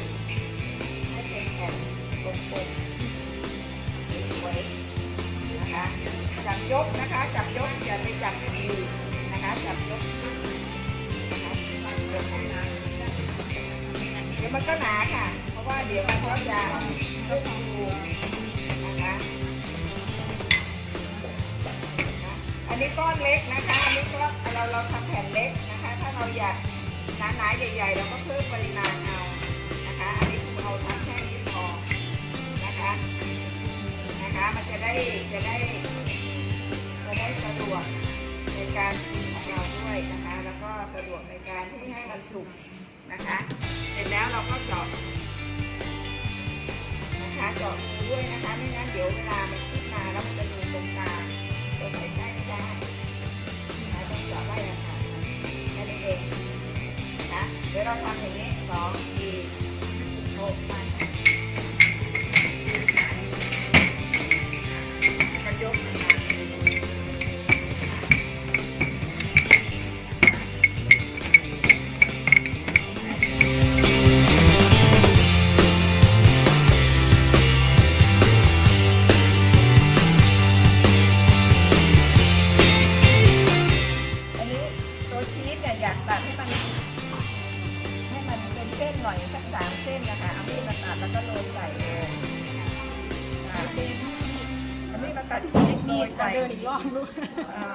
ดให้เป็นแผ่นกลมๆสวยนะคะจับยกนะคะจับยกอย่าไปจับมือนะคะจับยกนะคะเดี๋ยวมันก็หนาค่ะ เพราะว่าเดี๋ยวมันก็จะต้องดูนะคะอันนี้ก้อนเล็กนะคะ อันนี้ก็เราเราทำแผ่นเล็กนะคะ ถ้าเราอยากหนาๆใหญ่ๆเราก็เพิ่มปริมาณ นะคะ มันจะได้จะได้จะได้สะดวกในการกินของเราด้วยนะคะ แล้วก็สะดวกในการที่ให้มันสุกนะคะ เสร็จแล้วเราก็เจาะนะคะเจาะรูด้วยนะคะไม่งั้นเดี๋ยวเวลามันขึ้นมาแล้วมันจะรูตรงกลางเราใส่ใกล้ไม่ได้นะคะต้องเจาะไว้อะค่ะแค่นี้เองนะเดี๋ยวเราทำอย่างนี้สอง ชีสเนี่ยอยากตัดให้มัน ให้มันเป็นเส้นหน่อยสักสามเส้นนะคะ เอามีดมาตัดแล้วก็โรยใส่เลยค่ะเอามีดมาตัดชีสโรมียดใส่เดินอีกรอบลูก อ่า